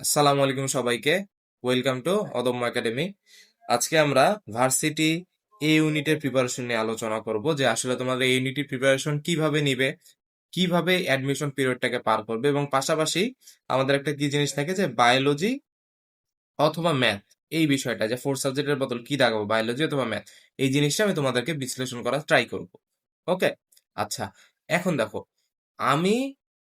আসসালামু আলাইকুম সবাইকে। ওয়েলকাম টু অদম্য একাডেমি আজকে আমরা ভার্সিটি এ ইউনিটের প্রিপারেশন নিয়ে আলোচনা করব যে আসলে তোমাদের এই ইউনিটের প্রিপারেশন কীভাবে নিবে, কীভাবে অ্যাডমিশন পিরিয়ডটাকে পার করবে এবং পাশাপাশি আমাদের একটা কি জিনিস থাকে যে বায়োলজি অথবা ম্যাথ এই বিষয়টা যে ফোর সাবজেক্টের বদল কি দাগাবো বায়োলজি অথবা ম্যাথ এই জিনিসটা আমি তোমাদেরকে বিশ্লেষণ করার ট্রাই করব। ওকে আচ্ছা এখন দেখো, আমি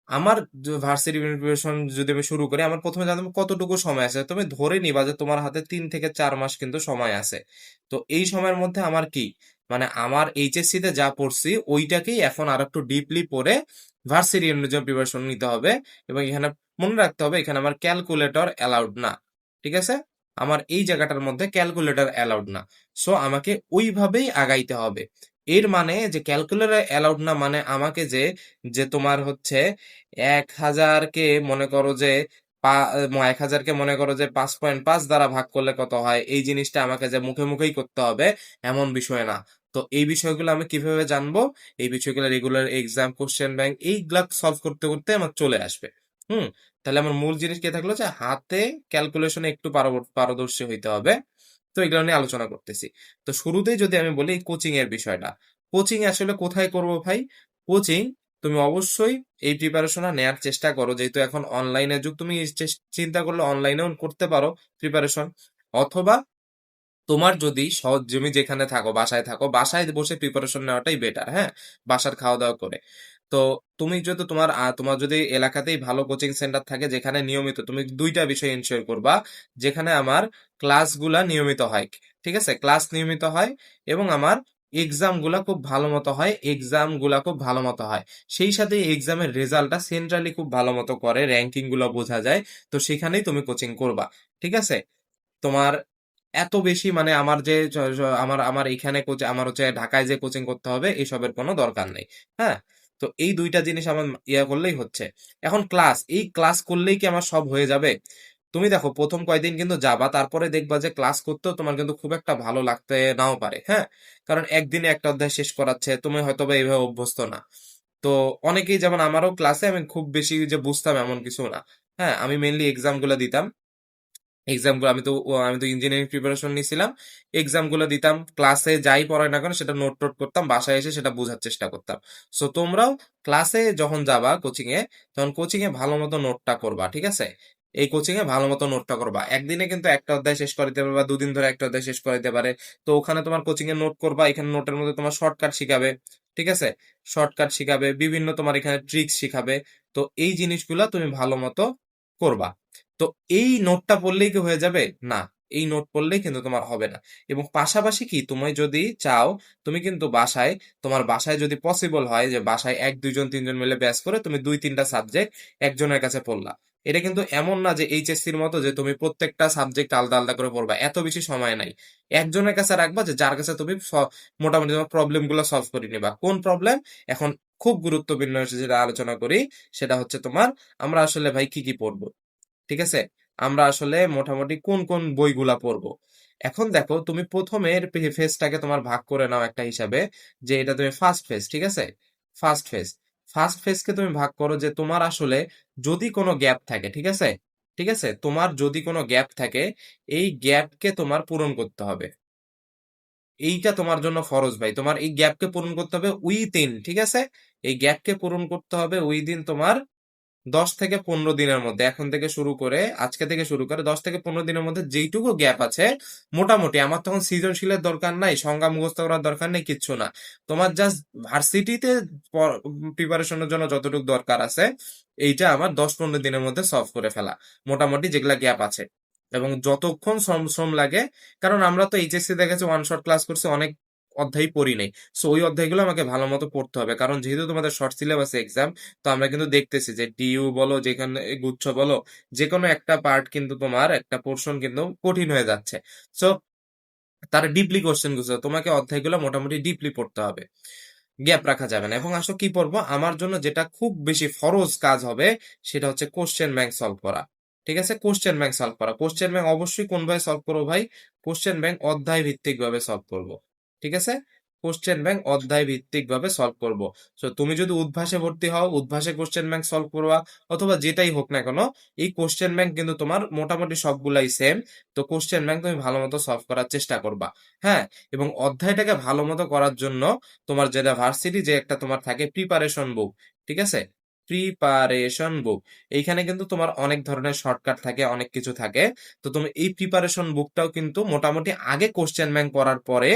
আমার ভার্সিটি প্রিপারেশন যদি আমি শুরু করি, আমার প্রথমে জানতে কতটুকু সময় আছে। তুমি ধরে নিবা যে তোমার হাতে তিন থেকে চার মাস কিন্তু সময় আছে। তো এই সময়ের মধ্যে আমার কি? মানে আমার এইচএসসি তে যা পড়ছি, ওইটাকেই এখন আর একটু ডিপলি পড়ে ভার্সিটি অনুযায়ী প্রিপারেশন নিতে হবে এবং এখানে মনে রাখতে হবে, এখানে আমার ক্যালকুলেটর অ্যালাউড না। ঠিক আছে? আমার এই জায়গাটার মধ্যে ক্যালকুলেটর অ্যালাউড না। সো আমাকে ওইভাবেই আগাইতে হবে। এর মানে যে ক্যালকুলেটর অ্যালাউড না মানে আমাকে যে যে তোমার হচ্ছে এক হাজারকে মনে করো যে এক হাজারকে মনে করো যে পাঁচ পয়েন্ট পাঁচ দ্বারা ভাগ করলে কত হয়? এই জিনিসটা আমাকে যে মুখে মুখেই করতে হবে, এমন বিষয় না। তো এই বিষয়গুলো আমি কীভাবে জানব? এই বিষয়গুলো রেগুলার এক্সাম কোশ্চেন ব্যাংক এইগুলা সলভ করতে করতে আমার চলে আসবে। হুম? তাহলে আমার মূল জিনিস কি থাকল? যে হাতে ক্যালকুলেশনে একটু পারদর্শী হইতে হবে। তো এগুলো নিয়ে আলোচনা করতেছি। তো শুরুতেই যদি আমি বলি কোচিং এর বিষয়টা কোচিং আসলে কোথায় করব ভাই? কোচিং তুমি অবশ্যই এই প্রিপারেশনটা নেয়ার চেষ্টা করো, যেহেতু এখন অনলাইনের যুগ, তুমি চিন্তা করলে অনলাইনেও করতে পারো প্রিপারেশন অথবা তোমার যদি সহজ তুমি যেখানে থাকো, বাসায় থাকো, বাসায় বসে প্রিপারেশন নেওয়াটাই বেটার হ্যাঁ? বাসার খাওয়া দাওয়া করে। তো তুমি যদি তোমার তোমার যদি এলাকাতেই ভালো কোচিং সেন্টার থাকে যেখানে নিয়মিত, তুমি দুইটা বিষয় এনশিওর করবা, যেখানে আমার ক্লাসগুলা নিয়মিত হয়, ঠিক আছে? ক্লাস নিয়মিত হয় এবং আমার এক্সামগুলা খুব ভালো মতো হয় এক্সামগুলা খুব ভালো মতো হয়। সেই সাথে এক্সামের রেজাল্টটা সেন্ট্রালি খুব ভালো মতো করে র্যাঙ্কিংগুলো বোঝা যায়, তো সেখানেই তুমি কোচিং করবা, ঠিক আছে? তোমার এত বেশি মানে আমার যে আমার আমার এখানে কোচ আমার হচ্ছে ঢাকায় যে কোচিং করতে হবে, এসবের কোনো দরকার নেই হ্যাঁ? তো এই দুইটা জিনিস আমার ইয়া করলেই হচ্ছে। এখন ক্লাস এই ক্লাস করলেই কি আমার সব হয়ে যাবে? তুমি দেখো, প্রথম কয়দিন কিন্তু যাবা, তারপরে দেখবা যে ক্লাস করতেও তোমার কিন্তু খুব একটা ভালো লাগতে নাও পারে হ্যাঁ? কারণ একদিনে একটা অধ্যায় শেষ করাচ্ছে, তুমি হয়তো বা এইভাবে অভ্যস্ত না। তো অনেকেই যেমন আমারও ক্লাসে আমি খুব বেশি যে বুঝতাম এমন কিছু না হ্যাঁ? আমি মেনলি এক্সামগুলো দিতাম। এক্সামগুলো, আমি তো আমি তো ইঞ্জিনিয়ারিং প্রিপারেশন নিয়েছিলাম এক্সামগুলো দিতাম ক্লাসে যাই পড়ায় না কেন, সেটা নোট টোট করতাম, বাসায় এসে সেটা বোঝার চেষ্টা করতাম। সো তোমরাও ক্লাসে যখন যাবা কোচিং এ, তখন কোচিং এ ভালো মতো নোটটা করবা, ঠিক আছে? এই কোচিং এ ভালো মতো নোটটা করবা। একদিনে কিন্তু একটা অধ্যায় শেষ করে দিতে পারে বা দুদিন ধরে একটা অধ্যায় শেষ করে দিতে পারে। তো ওখানে তোমার কোচিং এ নোট করবা, এখানে নোটের মধ্যে তোমার শর্টকাট শিখাবে, ঠিক আছে? শর্টকাট শিখাবে, বিভিন্ন তোমার এখানে ট্রিক্স শিখাবে। তো এই জিনিসগুলো তুমি ভালো মতো করবা। তো এই নোটটা পড়লেই কি হয়ে যাবে? না, এই নোট পড়লেই কিন্তু তোমার হবে না। এবং পাশাপাশি কি, তুমি যদি চাও, তুমি কিন্তু বাসায়, তোমার বাসায় যদি পসিবল হয় যে বাসায় এক, দুইজন, তিনজন মিলে ব্যাস করে তুমি দুই, তিনটা সাবজেক্ট একজনের কাছে পড়লা। এটা কিন্তু এমন না যে এইচএসসির মতো যে তুমি প্রত্যেকটা সাবজেক্ট আলাদা আলাদা করে পড়বা। এত বেশি সময় নাই। একজনের কাছে রাখবা যে যার কাছে তুমি মোটামুটি তোমার প্রবলেমগুলো সলভ করে নিবা। কোন প্রবলেম এখন খুব গুরুত্বপূর্ণ যেটা আলোচনা করি, সেটা হচ্ছে তোমার, আমরা আসলে ভাই কি কি পড়ব? ঠিক আছে? আমরা আসলে মোটামুটি কোন কোন বইগুলা পড়ব? এখন দেখো, তুমি প্রথমে ফেজটাকে তোমার ভাগ করে নাও একটা হিসাবে, যে এটা তুমি ফার্স্ট ফেজ ঠিক আছে? ফার্স্ট ফেজ ফার্স্ট ফেজকে তুমি ভাগ করো যে তোমার আসলে যদি কোনো গ্যাপ থাকে, ঠিক আছে? ঠিক আছে? তোমার যদি কোনো গ্যাপ থাকে, এই গ্যাপকে তোমার পূরণ করতে হবে। এইটা তোমার জন্য ফরজ ভাই। তোমার এই গ্যাপকে পূরণ করতে হবে উইদিন ঠিক আছে? এই গ্যাপকে পূরণ করতে হবে উইদিন তোমার দশ থেকে পনেরো দিনের মধ্যে, এখন থেকে শুরু করে, আজকে থেকে শুরু করে দশ থেকে পনেরো দিনের মধ্যে যেইটুকু গ্যাপ আছে, মোটামুটি আমার তখন সৃজনশীলের দরকার নাই, সংজ্ঞা মুখস্থ করার দরকার নেই, কিচ্ছু না। তোমার জাস্ট ভার্সিটিতে প্রিপারেশনের জন্য যতটুকু দরকার আছে, এইটা আমার দশ পনেরো দিনের মধ্যে সলভ করে ফেলা। মোটামুটি যেগুলা গ্যাপ আছে। এবং যতক্ষণ শ্রম শ্রম লাগে, কারণ আমরা তো এইচএসসি দেখেছি ওয়ান শট ক্লাস করছি, অনেক অধ্যায় পড়ি নাই। সো ওই অধ্যায়গুলো আমাকে ভালো মতো পড়তে হবে। কারণ যেহেতু তোমাদের শর্ট সিলেবাস এক্সাম তো আমরা কিন্তু দেখতেছি যে ডিইউ বলো, যেখানে গুচ্ছ বলো যে কোনো একটা পার্ট কিন্তু তোমার, একটা পোর্শন কিন্তু কঠিন হয়ে যাচ্ছে। সো তারা ডিপলি কোশ্চেনগুলো, তোমাকে অধ্যায়গুলো মোটামুটি ডিপলি পড়তে হবে। গ্যাপ রাখা যাবে না। এবং আসলে কি পড়ব? আমার জন্য যেটা খুব বেশি ফরজ কাজ হবে, সেটা হচ্ছে কোশ্চেন ব্যাংক সলভ করা। ঠিক আছে? কোশ্চেন ব্যাংক সলভ করা। কোশ্চেন ব্যাংক অবশ্যই কোন ভাবে সলভ করব ভাই? কোশ্চেন ব্যাংক অধ্যায় ভিত্তিক ভাবে সলভ করব। ঠিক আছে? কোশ্চেন ব্যাংক অধ্যায় ভিত্তিক ভাবে সলভ করব। সো তুমি যদি উদ্ভাসে ভর্তি হও, উদ্ভাসে কোশ্চেন ব্যাংক সলভ করবা, অথবা যেটাই হোক না কেন, এই কোশ্চেন ব্যাংক কিন্তু তোমার মোটামুটি সবগুলাই সেম তো কোশ্চেন ব্যাংক তুমি ভালো মতো সলভ করার চেষ্টা করবা হ্যাঁ? এবং অধ্যায়টাকে ভালো মতো করার জন্য তোমার যেটা ভার্সিটি যে একটা তোমার থাকে প্রিপারেশন বুক ঠিক আছে? প্রিপারেশন বুক এইখানে কিন্তু তোমার অনেক ধরনের শর্টকাট থাকে, অনেক কিছু থাকে। তো তুমি এই প্রিপারেশন বুকটাও কিন্তু মোটামুটি আগে কোশ্চেন ব্যাংক করার পরে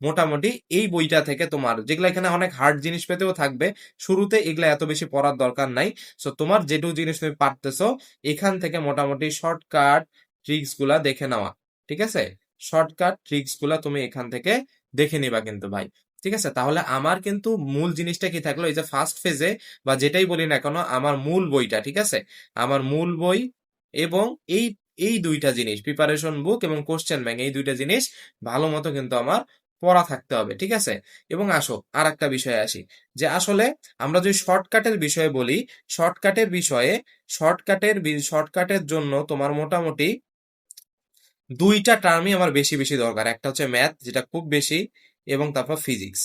মোটামুটি এই বইটা থেকে তোমার, যেগুলো এখানে অনেক হার্ড জিনিস পেতেও থাকবে, শুরুতে এগুলা এত বেশি পড়ার দরকার নাই। সো তোমার যেটুকু জিনিস তুমি পারতেছো, এখান থেকে মোটামুটি শর্টকাট ট্রিক্সগুলা দেখে নেওয়া, ঠিক আছে? শর্টকাট ট্রিক্সগুলা তুমি এখান থেকে দেখে নিবা কিন্তু ভাই, ঠিক আছে? তাহলে আমার কিন্তু মূল জিনিসটা কি থাকল? এই যে ফার্স্ট ফেজে বা যেটাই বলি না কেন, আমার মূল বইটা, ঠিক আছে? আমার মূল বই এবং এই এই দুইটা জিনিস প্রিপারেশন বুক এবং কোশ্চেন ব্যাংক এই দুইটা জিনিস ভালো মতো কিন্তু আমার পড়া থাকতে হবে, ঠিক আছে? এবং আসো আর একটা বিষয়ে আসি, যে আসলে আমরা যদি শর্টকাটের বিষয়ে বলি শর্টকাটের বিষয়ে শর্টকাটের শর্টকাটের জন্য তোমার মোটামুটি দুইটা টার্মই আমার বেশি বেশি দরকার। একটা হচ্ছে ম্যাথ যেটা খুব বেশি, এবং তারপর ফিজিক্স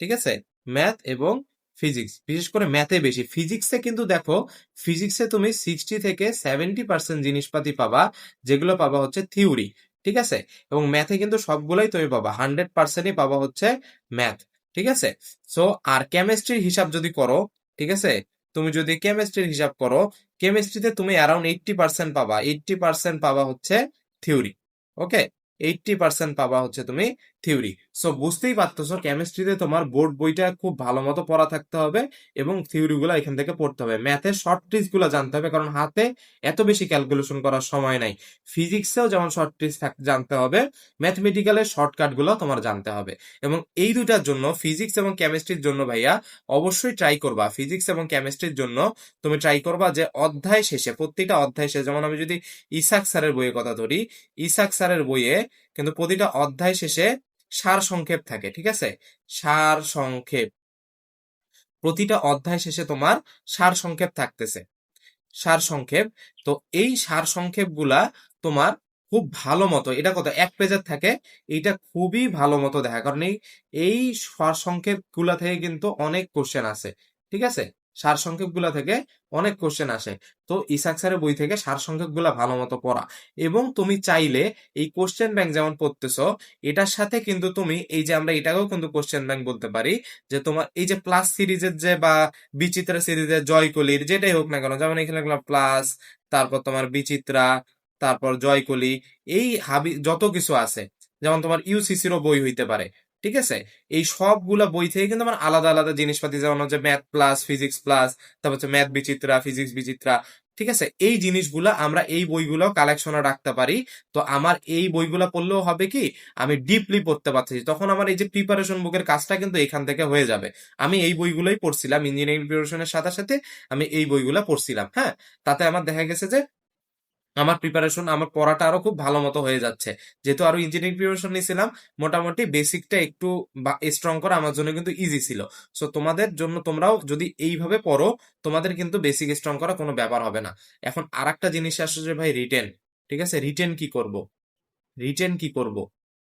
ঠিক আছে? ম্যাথ এবং ফিজিক্স বিশেষ করে ম্যাথে বেশি। ফিজিক্সে কিন্তু দেখো ফিজিক্সে তুমি সিক্সটি থেকে সেভেন্টি পার্সেন্ট জিনিসপাতি পাবা, যেগুলো পাবা হচ্ছে থিওরি ঠিক আছে? এবং ম্যাথে কিন্তু সবগুলোই তুমি পাবা। হান্ড্রেড পার্সেন্টই পাবা হচ্ছে ম্যাথ ঠিক আছে? সো আর কেমিস্ট্রির হিসাব যদি করো, ঠিক আছে? তুমি যদি কেমিস্ট্রির হিসাব করো কেমিস্ট্রিতে তুমি অ্যারাউন্ড এইটটি পার্সেন্ট পাবা। এইটটি পার্সেন্ট পাবা হচ্ছে থিওরি ওকে এইটটি পার্সেন্ট পাবা হচ্ছে তুমি থিওরি সো বুঝতেই পারতেছো কেমিস্ট্রিতে তোমার বোর্ড বইটা খুব ভালো মতো পড়া থাকতে হবে এবং থিওরি গুলো এখান থেকে পড়তে হবে। ম্যাথের শর্ট ট্রিক্সগুলো জানতে হবে, কারণ হাতে এত বেশি ক্যালকুলেশন করার সময় নাই। ফিজিক্সেও যেমন শর্ট ট্রিক্স জানতে হবে ম্যাথমেটিক্যালের শর্টকাটগুলো তোমার জানতে হবে। এবং এই দুটার জন্য ফিজিক্স এবং কেমিস্ট্রির জন্য ভাইয়া, অবশ্যই ট্রাই করবা। ফিজিক্স এবং কেমিস্ট্রির জন্য তুমি ট্রাই করবা যে অধ্যায় শেষে প্রত্যেকটা অধ্যায় শেষে, যেমন আমি যদি ইসাক স্যারের বইয়ের কথা ধরি, ইসাক স্যারের বইয়ে কিন্তু প্রতিটা অধ্যায় শেষে সার সংক্ষেপ থাকে, ঠিক আছে? সার সংক্ষেপ। প্রতিটা অধ্যায় শেষে তোমার সার সংক্ষেপ থাকতেছে। সার সংক্ষেপ। তো এই সার সংক্ষেপগুলা তোমার খুব ভালো মতো, এটা কত, এক পেজের থাকে, এইটা খুবই ভালো মতো দেখা, কারণ এই সার সংক্ষেপগুলা থেকে কিন্তু অনেক কোশ্চেন আছে ঠিক আছে? সারসংক্ষেপগুলা থেকে অনেক কোশ্চেন আসে। তো ইসাক স্যারের বই থেকে সারসংক্ষেপগুলা ভালো মতো পড়া। এবং তুমি চাইলে এই কোশ্চেন ব্যাংক যেমন পড়তেছ, এটার সাথে কিন্তু তুমি এই যে আমরা এটাকেও কিন্তু কোশ্চেন ব্যাংক বলতে পারি, যে তোমার এই যে প্লাস সিরিজের যে বা বিচিত্রা সিরিজের জয়কলির যেটাই হোক না কেন, যেমন এখানে প্লাস তারপর তোমার বিচিত্রা, তারপর জয়কলি, এই হাবি যত কিছু আছে, যেমন তোমার ইউসিসিরও বই হইতে পারে। ঠিক আছে? এই সবগুলা বই থেকে কিন্তু আমার আলাদা আলাদা জিনিসপাতি, যেমন হচ্ছে ম্যাথ প্লাস ফিজিক্স প্লাস তারপর হচ্ছে ম্যাথ বিচিত্রা ফিজিক্স বিচিত্রা, ঠিক আছে? এই জিনিসগুলো আমরা এই বইগুলো কালেকশনে রাখতে পারি। তো আমার এই বইগুলো পড়লেও হবে কি? আমি ডিপলি পড়তে পারছি তখন আমার এই যে প্রিপারেশন বুকের কাজটা কিন্তু এখান থেকে হয়ে যাবে। আমি এই বইগুলোই পড়ছিলাম ইঞ্জিনিয়ারিং প্রিপারেশনের সাথে সাথে আমি এই বইগুলো পড়ছিলাম হ্যাঁ? তাতে আমার দেখা গেছে যে আমার প্রিপারেশন আমার পড়াটা আরও খুব ভালো মতো হয়ে যাচ্ছে। যেহেতু আরও ইঞ্জিনিয়ারিং প্রিপারেশন নিয়েছিলাম, মোটামুটি বেসিকটা একটু স্ট্রং করা আমার জন্য কিন্তু ইজি ছিল। সো তোমাদের জন্য তোমরাও যদি এইভাবে পড়ো, তোমাদের কিন্তু বেসিক স্ট্রং করা কোনো ব্যাপার হবে না। এখন আর একটা জিনিস আসছে যে ভাই রিটেন ঠিক আছে? রিটেন কি করব? রিটেন কি করব?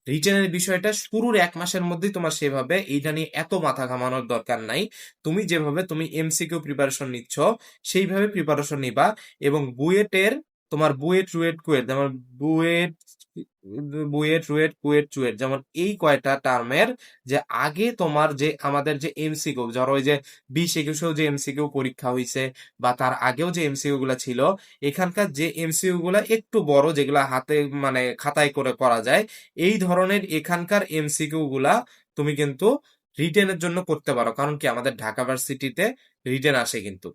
রিটেনের বিষয়টা শুরুর এক মাসের মধ্যেই তোমার সেভাবে এইটা নিয়ে এত মাথা ঘামানোর দরকার নাই। তুমি যেভাবে তুমি এমসিকিউ প্রিপারেশন নিচ্ছ, সেইভাবে প্রিপারেশন নিবা এবং বুয়েটের তোমার বুয়েট, রুয়েট, কুয়েট, যেমন বুয়েট বুয়েট, রুয়েট, কুয়েট, চুয়েট, যেমন এই কয়টা টার্মের যে আগে তোমার যে আমাদের যে এমসিকিউ ধরো ওই যে বিশ, একুশেও যে এমসিকিউ পরীক্ষা হয়েছে বা তার আগেও যে এমসিকিউ গুলা ছিল, এখানকার যে এমসিকিউ গুলা একটু বড় যেগুলা হাতে মানে খাতায় করে করা যায়, এই ধরনের এখানকার এমসিকিউ গুলা তুমি কিন্তু রিটেনের জন্য করতে পারো। কারণ কি? আমাদের ঢাকা ভার্সিটিতে রিটেন আসে কিন্তু।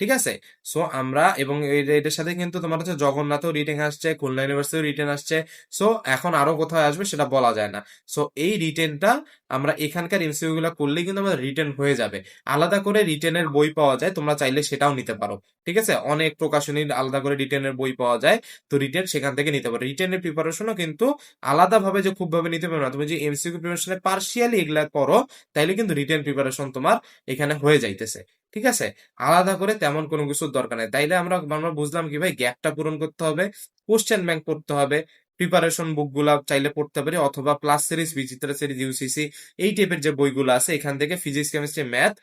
ঠিক আছে? সো আমরা এবং এটার সাথে কিন্তু তোমার হচ্ছে জগন্নাথও রিটেন আসছে, খুলনা ইউনিভার্সিটিও রিটেন আসছে। সো এখন আরও কোথায় আসবে সেটা বলা যায় না। সো এই রিটেনটা আমরা এখানকার এমসিউ গুলো করলেই কিন্তু আমাদের রিটেন হয়ে যাবে। আলাদা করে রিটেনের বই পাওয়া যায়, তোমরা চাইলে সেটাও নিতে পারো। ঠিক আছে? অনেক প্রকাশনীর আলাদা করে রিটেনের বই পাওয়া যায়। তো রিটেন সেখান থেকে নিতে পারো। রিটেনের প্রিপারেশনও কিন্তু আলাদাভাবে যে খুব ভাবে নিতে পারো না। তুমি যে এমসিকিউ প্রিপারেশনে পার্সিয়ালি এগুলা করো, তাইলে কিন্তু রিটেন প্রিপারেশন তোমার এখানে হয়ে যাইতেছে। ঠিক আছে? আলাদা করে তেমন কোনো কিছুর দরকার নেই। তাইলে আমরা আমরা বুঝলাম কি ভাই? গ্যাপটা পূরণ করতে হবে কোশ্চেন ব্যাংক করতে হবে প্রিপারেশন বুকগুলা চাইলে পড়তে পারি অথবা plus series Bichitra series UCC এই টাইপের যে বইগুলো আছে, এখান থেকে ফিজিক্স কেমিস্ট্রি ম্যাথ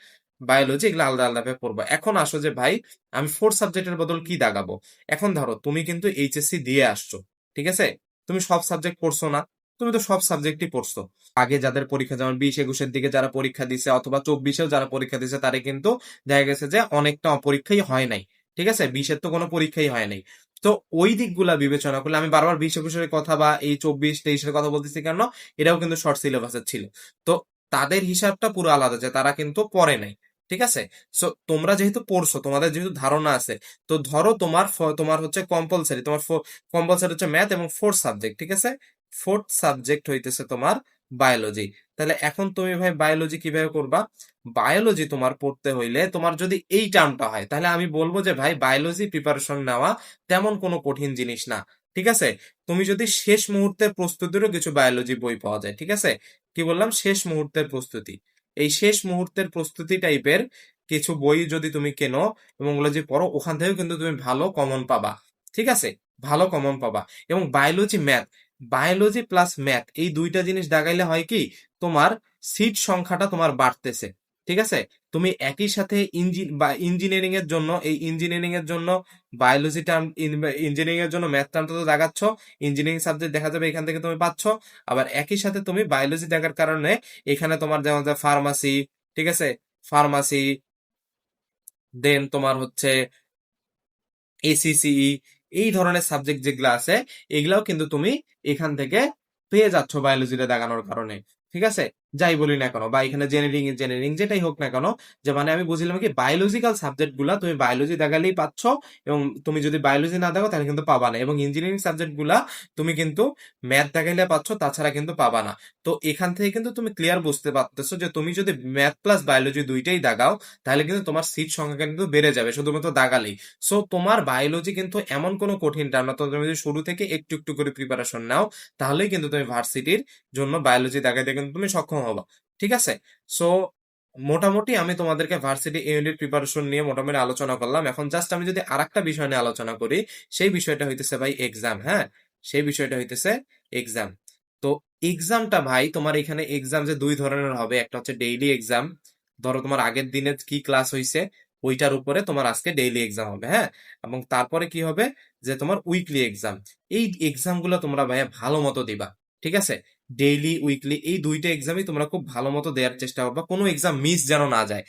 বায়োলজি এগুলো আলাদা আলাদা ভাবে পড়ব। এখন আসো যে ভাই, আমি ফোর্থ সাবজেক্টের বদল কি দাগাবো? এখন ধরো, তুমি কিন্তু এইচএসসি দিয়ে আসছো, ঠিক আছে? তুমি সব সাবজেক্ট পড়ছো না তুমি তো সব সাবজেক্টই পড়ছো। আগে যাদের পরীক্ষা, যেমন বিশ একুশের দিকে যারা পরীক্ষা দিছে অথবা চব্বিশেও যারা পরীক্ষা দিছে, তারা কিন্তু দেখা গেছে যে অনেকটা পরীক্ষাই হয় নাই। ঠিক আছে? বিশের তো কোনো পরীক্ষাই হয় নাই। তো ওই দিকগুলা বিবেচনা করলে, আমি বারবার বিশ একুশের কথা বা এই চব্বিশ, তেইশের কথা বলতেছি কেন? এটাও কিন্তু শর্ট সিলেবাসের ছিল। তো তাদের হিসাবটা পুরো আলাদা যে তারা কিন্তু পড়ে নাই। ঠিক আছে? সো তোমরা যেহেতু পড়ছো, তোমাদের যেহেতু ধারণা আছে, তো ধরো তোমার তোমার হচ্ছে কম্পালসারি তোমার কম্পালসারি হচ্ছে ম্যাথ এবং ফোর্থ সাবজেক্ট ঠিক আছে? ফোর্থ সাবজেক্ট হইতেছে তোমার বায়োলজি তাহলে এখন তুমি ভাই বায়োলজি কীভাবে করবা? বায়োলজি তোমার পড়তে হইলে তোমার যদি এই টার্মটা হয়, তাহলে আমি বলব যে ভাই বায়োলজি প্রিপারেশন নেওয়া তেমন কোনো কঠিন জিনিস না, ঠিক আছে? তুমি যদি শেষ মুহূর্তের প্রস্তুতিরও কিছু বায়োলজি বই পাওয়া যায়, ঠিক আছে? কি বললাম? শেষ মুহূর্তের প্রস্তুতি। এই শেষ মুহূর্তের প্রস্তুতি টাইপের কিছু বই যদি তুমি কেনো এবং ওগুলো যে পড়ো, ওখান থেকেও কিন্তু তুমি ভালো কমন পাবা, ঠিক আছে? ভালো কমন পাবা। এবং biology math biology plus math এই দুইটা জিনিস দাগাইলে হয় কি, তোমার সিট সংখ্যাটা তোমার বাড়তেছে, ঠিক আছে? তুমি একই সাথে ইঞ্জিন বা ইঞ্জিনিয়ারিং এর জন্য, এই ইঞ্জিনিয়ারিং এর জন্য বায়োলজি টার্ম ইঞ্জিনিয়ারিং এর জন্য ম্যাথ টার্মটা তো দেখাচ্ছ ইঞ্জিনিয়ারিং সাবজেক্ট দেখা যাবে এখান থেকে তুমি পাচ্ছ, আবার একই সাথে তুমি বায়োলজি দেখার কারণে এখানে তোমার যেমন ফার্মাসি ঠিক আছে? ফার্মাসি দেন তোমার হচ্ছে এসিসিই এই ধরনের সাবজেক্ট যেগুলো আছে, এগুলাও কিন্তু তুমি এখান থেকে পেয়ে যাচ্ছ বায়োলজিটা দেখানোর কারণে। ঠিক আছে? যাই বলি না কেন, বা এখানে জেনারিং ইঞ্জিনিয়ারিং যেটাই হোক না কেন, যে মানে আমি বুঝলাম কি বায়োলজিক্যাল সাবজেক্টগুলা তুমি বায়োলজি দেখালেই পাচ্ছ, এবং তুমি যদি বায়োলজি না দেখো তাহলে কিন্তু পাবা না, এবং ইঞ্জিনিয়ারিং সাবজেক্টগুলা তুমি কিন্তু ম্যাথ দেখাইলে পাচ্ছ, তাছাড়া কিন্তু পাবা না। তো এখান থেকে কিন্তু তুমি ক্লিয়ার বুঝতে পারতেছো যে তুমি যদি ম্যাথ প্লাস বায়োলজি দুইটাই দাগাও তাহলে কিন্তু তোমার সিট সংখ্যা কিন্তু বেড়ে যাবে, শুধুমাত্র দাগালেই সো তোমার বায়োলজি কিন্তু এমন কোনো কঠিন টার্ম না তুমি যদি শুরু থেকে একটু একটু করে প্রিপারেশন নাও, তাহলেই কিন্তু তুমি ভার্সিটির জন্য বায়োলজি দেখাইতে কিন্তু তুমি সক্ষম হবা ঠিক আছে? সো মোটামুটি আমি তোমাদেরকে ভার্সিটি ইউনিট প্রিপারেশন নিয়ে মোটামুটি আলোচনা করলাম। এখন জাস্ট আমি যদি আরেকটা বিষয় নিয়ে আলোচনা করি, সেই বিষয়টা হইতেছে ভাই এক্সাম হ্যাঁ? সেই বিষয়টা হইতেছে এক্সাম তো এক্সামটা ভাই, তোমার এখানে এক্সাম যে দুই ধরনের হবে, একটা হচ্ছে ডেইলি এক্সাম ধরো তোমার আগের দিনে কি ক্লাস হয়েছে ওইটার উপরে তোমার আজকে ডেইলি এক্সাম হবে হ্যাঁ? এবং তারপরে কি হবে? যে তোমার উইকলি এক্সাম এই এক্সামগুলো তোমরা ভাইয়া ভালো মতো দিবা, ঠিক আছে? ডেইলি উইকলি এই দুইটা এক্সামই তোমরা খুব ভালো মতো দেওয়ার চেষ্টা করবা। কোনো এক্সাম মিস যেন না যায়।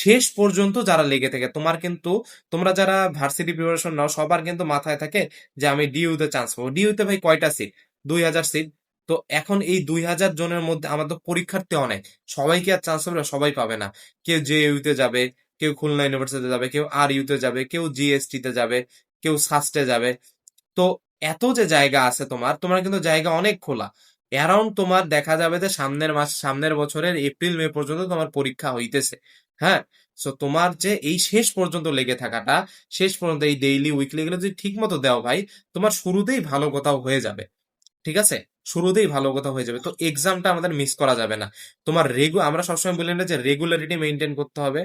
শেষ পর্যন্ত যারা লেগে থাকে, তোমার কিন্তু, তোমরা যারা ভার্সিটি প্রিপারেশন নাও, সবার কিন্তু মাথায় থাকে যে আমি ডিইউতে চান্স পাবো। ডিইউতে ভাই কয়টা সিট দুই হাজার সিট তো এখন এই দুই হাজার জনের মধ্যে আমাদের পরীক্ষার্থী অনেক। সবাই কি আর চান্স পাবে? সবাই পাবে না। কেউ জে ইউতে যাবে, কেউ খুলনা ইউনিভার্সিটিতে যাবে, কেউ আর ইউতে যাবে, কেউ জিএসটি তে যাবে, কেউ সাস্টে যাবে। তো এত যে জায়গা আছে তোমার তোমার কিন্তু জায়গা অনেক খোলা। অ্যারাউন্ড তোমার দেখা যাবে যে সামনের মাস, সামনের বছরের এপ্রিল মে পর্যন্ত তোমার পরীক্ষা হইতেছে। হ্যাঁ? সো তোমার যে এই শেষ পর্যন্ত লেগে থাকাটা, শেষ পর্যন্ত এই ডেইলি উইকলি গুলো যদি ঠিক মতো দেও ভাই, তোমার শুরুতেই ভালো কোথাও হয়ে যাবে। ঠিক আছে? শুরুতেই ভালো কথা হয়ে যাবে। তো এক্সামটা আমাদের মিস করা যাবে না। তোমার রেগু আমরা সবসময় বলি না যে রেগুলারিটি মেনটেন করতে হবে।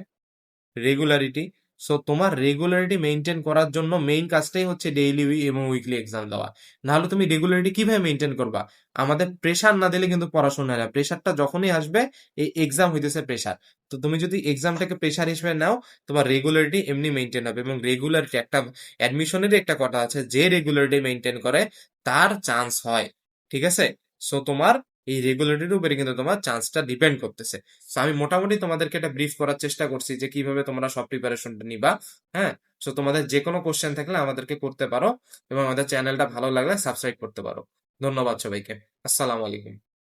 রেগুলারিটি সো তোমার রেগুলারিটি মেনটেন করার জন্য মেইন কাজটাই হচ্ছে ডেইলি এবং উইকলি এক্সাম দেওয়া। নাহলে তুমি রেগুলারিটি কীভাবে মেনটেন করবা? আমাদের প্রেশার না দিলে কিন্তু পড়াশোনা হয় না। প্রেশারটা যখনই আসবে, এই এক্সাম হইতেছে প্রেশার তো তুমি যদি এক্সামটাকে প্রেশার হিসেবে নাও, তোমার রেগুলারিটি এমনি মেনটেন হবে এবং রেগুলারিটি একটা অ্যাডমিশনেরই একটা কথা আছে, যে রেগুলারিটি মেনটেন করে, তার চান্স হয়। ঠিক আছে? সো তোমার এই রেগুলেটরির উপরে কিন্তু তোমার চান্সটা ডিপেন্ড করতেছে। সো আমি মোটামুটি তোমাদেরকে এটা ব্রিফ করার চেষ্টা করছি যে কীভাবে তোমরা সব প্রিপারেশনটা নিবা হ্যাঁ? সো তোমাদের যে কোনো কোশ্চেন থাকলে আমাদেরকে করতে পারো এবং আমাদের চ্যানেলটা ভালো লাগলে সাবস্ক্রাইব করতে পারো। ধন্যবাদ সবাইকে। আসসালামু আলাইকুম।